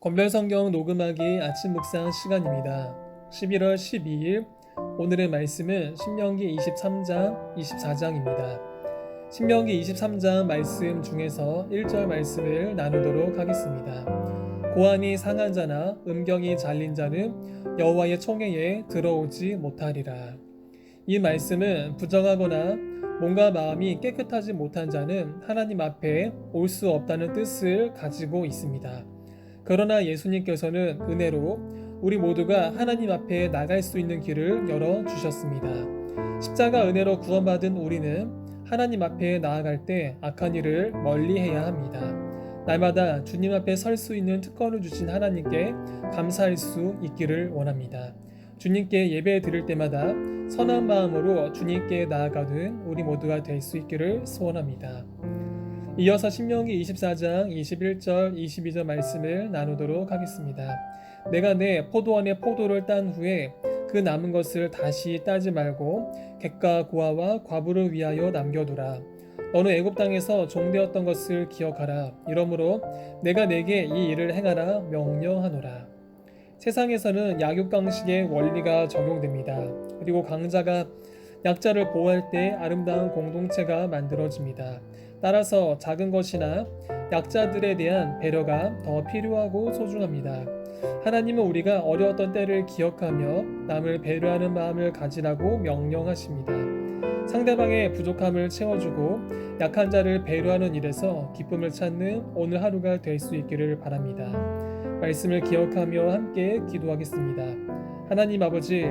건별성경 녹음하기 아침 묵상 시간입니다. 11월 12일 오늘의 말씀은 신명기 23장, 24장입니다. 신명기 23장 말씀 중에서 1절 말씀을 나누도록 하겠습니다. 고안이 상한 자나 음경이 잘린 자는 여호와의 총회에 들어오지 못하리라. 이 말씀은 부정하거나 몸과 마음이 깨끗하지 못한 자는 하나님 앞에 올 수 없다는 뜻을 가지고 있습니다. 그러나 예수님께서는 은혜로 우리 모두가 하나님 앞에 나갈 수 있는 길을 열어 주셨습니다. 십자가 은혜로 구원받은 우리는 하나님 앞에 나아갈 때 악한 일을 멀리 해야 합니다. 날마다 주님 앞에 설 수 있는 특권을 주신 하나님께 감사할 수 있기를 원합니다. 주님께 예배 드릴 때마다 선한 마음으로 주님께 나아가는 우리 모두가 될 수 있기를 소원합니다. 이어서 신명기 24장 21절 22절 말씀을 나누도록 하겠습니다. 내가 내 포도원의 포도를 딴 후에 그 남은 것을 다시 따지 말고 객과 고아와 과부를 위하여 남겨두라. 너는 애굽 땅에서 종되었던 것을 기억하라. 이러므로 내가 내게 이 일을 행하라 명령하노라. 세상에서는 약육강식의 원리가 적용됩니다. 그리고 강자가 약자를 보호할 때 아름다운 공동체가 만들어집니다. 따라서 작은 것이나 약자들에 대한 배려가 더 필요하고 소중합니다. 하나님은 우리가 어려웠던 때를 기억하며 남을 배려하는 마음을 가지라고 명령하십니다. 상대방의 부족함을 채워주고 약한 자를 배려하는 일에서 기쁨을 찾는 오늘 하루가 될 수 있기를 바랍니다. 말씀을 기억하며 함께 기도하겠습니다. 하나님 아버지,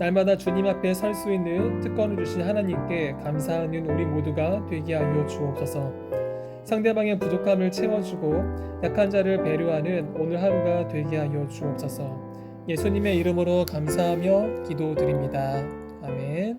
날마다 주님 앞에 설 수 있는 특권을 주신 하나님께 감사하는 우리 모두가 되게 하여 주옵소서. 상대방의 부족함을 채워주고 약한 자를 배려하는 오늘 하루가 되게 하여 주옵소서. 예수님의 이름으로 감사하며 기도드립니다. 아멘.